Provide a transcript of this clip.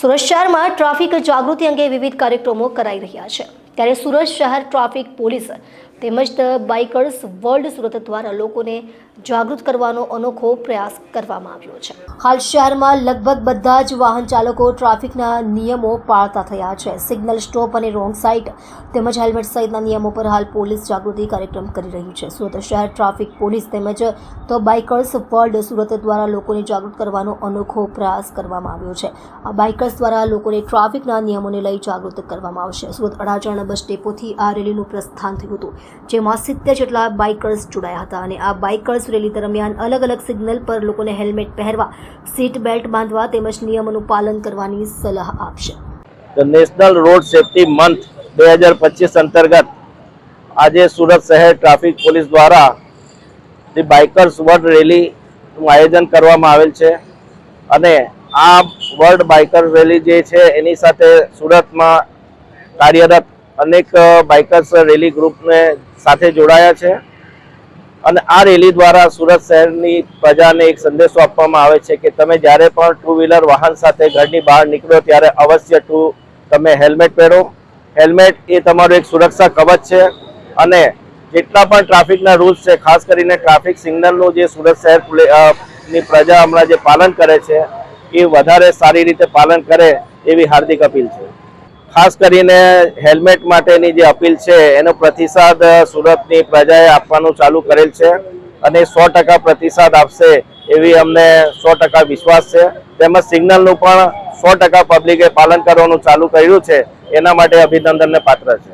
સુરત શહેરમાં ટ્રાફિક જાગૃતિ અંગે વિવિધ કાર્યક્રમો કરાઈ રહ્યા છે. ત્યારે સુરત શહેર ટ્રાફિક પોલીસ તેમજ ધ બાઇકર્સ વર્લ્ડ સુરત દ્વારા લોકોને જાગૃત કરવાનો અનોખો પ્રયાસ કરવામાં આવ્યો છે. હાલ શહેરમાં લગભગ બધા જ વાહન ચાલકો ટ્રાફિકના નિયમો પાળતા થયા છે. સિગ્નલ સ્ટોપ અને રોંગ સાઇટ તેમજ હેલ્મેટ સહિતના નિયમો પર હાલ પોલીસ જાગૃતિ કાર્યક્રમ કરી રહી છે. સુરત શહેર ટ્રાફિક પોલીસ તેમજ ધ બાઇકર્સ વર્લ્ડ સુરત દ્વારા લોકોને જાગૃત કરવાનો અનોખો પ્રયાસ કરવામાં આવ્યો છે. આ બાઇકર્સ દ્વારા લોકોને ટ્રાફિકના નિયમોને લઈ જાગૃત કરવામાં આવશે. સુરત અડાજણ બસ ડેપોથી આ રેલીનું પ્રસ્થાન થયું હતું. જેમાં સિત્તેર જેટલા બાઇકર્સ જોડાયા હતા અને આ બાઇકર્સ રેલી દરમિયાન અલગ અલગ સિગ્નલ પર લોકોને હેલ્મેટ પહેરવા, સીટ બેલ્ટ બાંધવા તેમજ નિયમોનું પાલન કરવાની સલાહ આપશે. નેશનલ રોડ સેફટી મંથ બે હજાર પચીસ અંતર્ગત આજે સુરત શહેર ટ્રાફિક પોલીસ દ્વારા બાઇકર્સ વર્લ્ડ રેલીનું આયોજન કરવામાં આવેલ છે. અને આ વર્લ્ડ બાઇકર રેલી જે છે, એની સાથે સુરતમાં કાર્યરત અનેક બાઇકર્સ રેલી ગ્રુપને સાથે જોડાયા છે. અને આ રેલી દ્વારા સુરત શહેરની પ્રજાને એક સંદેશો આપવામાં આવે છે કે તમે જ્યારે પણ ટુ વ્હીલર વાહન સાથે ઘરની બહાર નીકળો ત્યારે અવશ્ય ટુ તમે હેલ્મેટ પહેરો. હેલ્મેટ એ તમારું એક સુરક્ષા કવચ છે અને જેટલા પણ ટ્રાફિકના રૂલ્સ છે, ખાસ કરીને ટ્રાફિક સિગ્નલનું જે સુરત શહેરની પ્રજા હમણાં જે પાલન કરે છે, એ વધારે સારી રીતે પાલન કરે એવી હાર્દિક અપીલ છે. ખાસ કરીને હેલ્મેટ માટેની જે અપીલ છે, એનો પ્રતિસાદ સુરતની પ્રજાએ આપવાનું ચાલુ કરેલ છે અને સો ટકા પ્રતિસાદ આપશે એવી અમને સો ટકા વિશ્વાસ છે. તેમજ સિગ્નલનું પણ સો ટકા પબ્લિકે પાલન કરવાનું ચાલુ કર્યું છે. એના માટે અભિનંદનને પાત્ર છે.